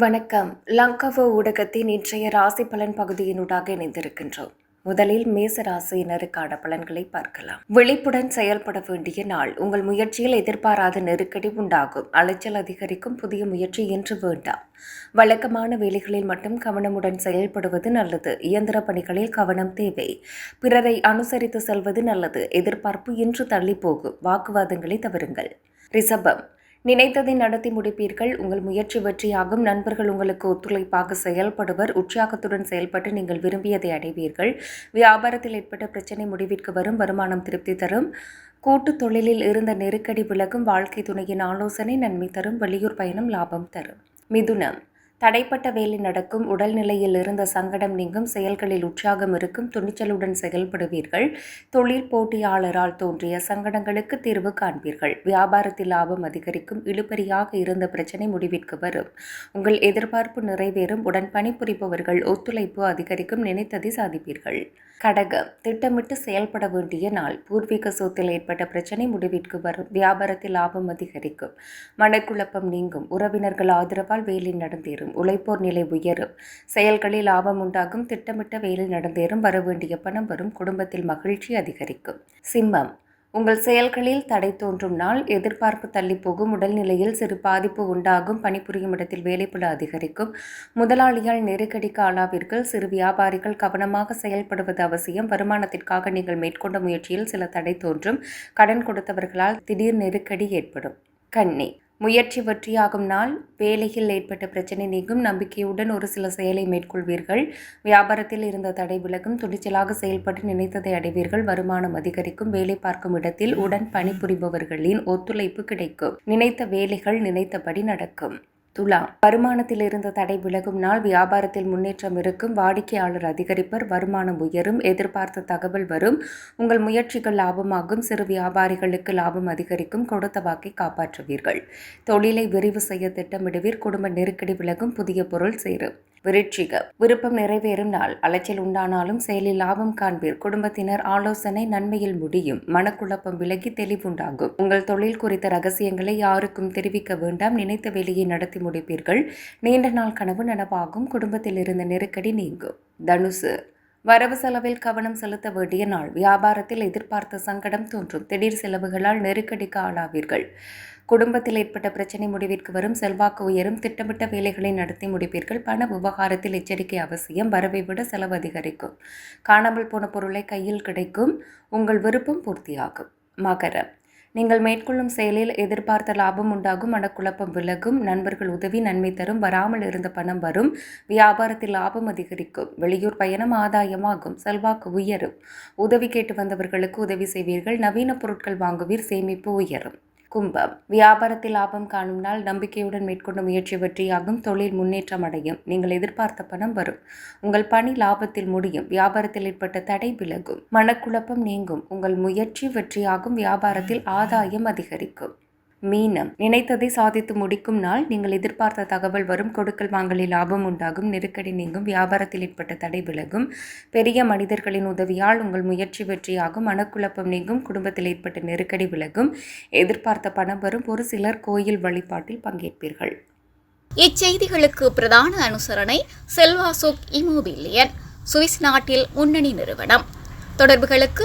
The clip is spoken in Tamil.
வணக்கம். லங்காவோ ஊடகத்தின் இன்றைய ராசி பலன் பகுதியினூடாக இணைந்திருக்கின்றோம். முதலில் மேச ராசியினருக்கான பலன்களை பார்க்கலாம். விழிப்புடன் செயல்பட வேண்டிய நாள். உங்கள் முயற்சியில் எதிர்பாராத நெருக்கடி உண்டாகும். அலைச்சல் அதிகரிக்கும். புதிய முயற்சி என்று வேண்டாம். வழக்கமான வேலைகளில் மட்டும் கவனமுடன் செயல்படுவது நல்லது. இயந்திர பணிகளில் கவனம் தேவை. பிறரை அனுசரித்து செல்வது நல்லது. எதிர்பார்ப்பு இன்று தள்ளி போகும் வாக்குவாதங்களை தவறுங்கள். ரிஷபம். நினைத்ததை நடத்தி முடிப்பீர்கள். உங்கள் முயற்சி வெற்றியாகும். நண்பர்கள் உங்களுக்கு ஒத்துழைப்பாக செயல்படுவர். உற்சாகத்துடன் செயல்பட்டு நீங்கள் விரும்பியதை அடைவீர்கள். வியாபாரத்தில் ஏற்பட்ட பிரச்சனை முடிவிற்கு வரும். வருமானம் திருப்தி தரும். கூட்டு தொழிலில் இருந்த நெருக்கடி விலகும். வாழ்க்கை துணையின் ஆலோசனை நன்மை தரும். வெளியூர் பயணம் லாபம் தரும். மிதுனம். தடைப்பட்ட வேலை நடக்கும் உடல்நிலையில் இருந்த சங்கடம் நீங்கும் செயல்களில் உற்சாகம் இருக்கும் துணிச்சலுடன் செயல்படுவீர்கள் தொழில் போட்டியாளரால் தோன்றிய சங்கடங்களுக்கு தீர்வு காண்பீர்கள். வியாபாரத்தில் லாபம் அதிகரிக்கும் இழுபறியாக இருந்த பிரச்சனை முடிவிற்கு வரும். உங்கள் எதிர்பார்ப்பு நிறைவேறும் உடன் பணிபுரிபவர்கள் ஒத்துழைப்பு அதிகரிக்கும் நினைத்ததை சாதிப்பீர்கள். கடகம். திட்டமிட்டு செயல்பட வேண்டிய நாள். பூர்வீக சொத்தில் ஏற்பட்ட பிரச்சனை முடிவிற்கு வரும். வியாபாரத்தில் லாபம் அதிகரிக்கும். மனக்குழப்பம் நீங்கும். உறவினர்கள் ஆதரவால் வேலை நடந்தேறும். உழைப்போர் நிலை உயரும். செயல்களில் லாபம் உண்டாகும் திட்டமிட்ட வேலை நடந்தேறும் வரவேண்டிய பணம் வரும் குடும்பத்தில் மகிழ்ச்சி அதிகரிக்கும். சிம்மம். உங்கள் செயல்களில் தடை தோன்றும் நாள் எதிர்பார்ப்பு தள்ளிப்போகும் உடல்நிலையில் சிறு பாதிப்பு உண்டாகும் பணிபுரியும் இடத்தில் வேலைப்புல அதிகரிக்கும். முதலாளியால் நெருக்கடிக்கு ஆளாவீர்கள் சிறு வியாபாரிகள் கவனமாக செயல்படுவது அவசியம். வருமானத்திற்காக நீங்கள் மேற்கொண்ட முயற்சியில் சில தடை தோன்றும் கடன் கொடுத்தவர்களால் திடீர் நெருக்கடி ஏற்படும். கண்ணி முயற்சி வெற்றியாகும் நாள். வேலையில் ஏற்பட்ட பிரச்சனை நீங்கும். நம்பிக்கையுடன் ஒரு சில செயலை மேற்கொள்வீர்கள். வியாபாரத்தில் இருந்த தடை விலகும். துணிச்சலாக செயல்பட்டு நினைத்ததை அடைவீர்கள். வருமானம் அதிகரிக்கும். வேலை பார்க்கும் இடத்தில் உடன் பணிபுரிபவர்களின் ஒத்துழைப்பு கிடைக்கும். நினைத்த வேலைகள் நினைத்தபடி நடக்கும். துலா. வருமானத்தில் இருந்த தடை விலகும் நாள் வியாபாரத்தில் முன்னேற்றம் இருக்கும். வாடிக்கையாளர் அதிகரிப்பர் வருமானம் உயரும் எதிர்பார்த்த தகவல் வரும். உங்கள் முயற்சிகள் லாபமாகும். சிறு வியாபாரிகளுக்கு லாபம் அதிகரிக்கும். கொடுத்த வாக்கை காப்பாற்றுவீர்கள். தொழிலை விரிவு செய்ய திட்டமிடுவீர். குடும்ப நெருக்கடி விலகும். புதிய பொருள் சேரும். விருட்சிக விருப்பம் நிறைவேறும் நாள் அலைச்சல் உண்டானாலும் செயலில் லாபம் காண்பீர். குடும்பத்தினர் ஆலோசனை நன்மையில் முடியும். மனக்குழப்பம் விலகி தெளிவுண்டாகும். உங்கள் தொழில் குறித்த ரகசியங்களை யாருக்கும் தெரிவிக்க வேண்டாம். நினைத்த வேலையை நடத்தி முடிப்பீர்கள். நீண்ட நாள் கனவு நனவாகும். குடும்பத்தில் இருந்த நெருக்கடி நீங்கும். தனுசு. வரவு செலவில் கவனம் செலுத்த வேண்டிய நாள். வியாபாரத்தில் எதிர்பார்த்த சங்கடம் தோன்றும். திடீர் செலவுகளால் நெருக்கடிக்கு ஆளாவீர்கள். குடும்பத்தில் ஏற்பட்ட பிரச்சனை முடிவிற்கு வரும் செல்வாக்கு உயரும் திட்டமிட்ட வேலைகளை நடத்தி முடிப்பீர்கள். பண விவகாரத்தில் எச்சரிக்கை அவசியம். வரவை விட செலவு அதிகரிக்கும். காணாமல் போன பொருளை கையில் கிடைக்கும். உங்கள் விருப்பம் பூர்த்தியாகும். மகரம். நீங்கள் மேற்கொள்ளும் செயலில் எதிர்பார்த்த லாபம் உண்டாகும். மனக்குழப்பம் விலகும். நண்பர்கள் உதவி நன்மை தரும். வராமல் இருந்த பணம் வரும். வியாபாரத்தில் லாபம் அதிகரிக்கும். வெளியூர் பயணம் ஆதாயமாகும். செல்வாக்கு உயரும். உதவி கேட்டு வந்தவர்களுக்கு உதவி செய்வீர்கள். நவீன பொருட்கள் வாங்குவீர். சேமிப்பு உயரும். கும்பம். வியாபாரத்தில் லாபம் காணும் நாள் நம்பிக்கையுடன் மேற்கொண்ட முயற்சி வெற்றியாகும். தொழில் முன்னேற்றம் அடையும். நீங்கள் எதிர்பார்த்த பணம் வரும். உங்கள் பணி லாபத்தில் முடியும். வியாபாரத்தில் ஏற்பட்ட தடை விலகும். மனக்குழப்பம் நீங்கும். உங்கள் முயற்சி வெற்றியாகும். வியாபாரத்தில் ஆதாயம் அதிகரிக்கும். மீனம். நினைத்ததை சாதித்து முடிக்கும் நாள் நீங்கள் எதிர்பார்த்த தகவல் வரும். கொடுக்கல் வாங்கலில் லாபம் உண்டாகும். நெருக்கடி நீங்கும். வியாபாரத்தில் ஏற்பட்ட தடை விலகும். பெரிய மனிதர்களின் உதவியால் உங்கள் முயற்சி வெற்றியாகும். மனக்குழப்பம் நீங்கும். குடும்பத்தில் ஏற்பட்ட நெருக்கடி விலகும். எதிர்பார்த்த பணம் வரும். ஒரு சிலர் கோயில் வழிபாட்டில் பங்கேற்பீர்கள். இச்செய்திகளுக்கு பிரதான அனுசரணை செல்வாசோக் இமோபிலியன். சுவிஸ் நாட்டில் முன்னணி நிறுவனம். தொடர்புகளுக்கு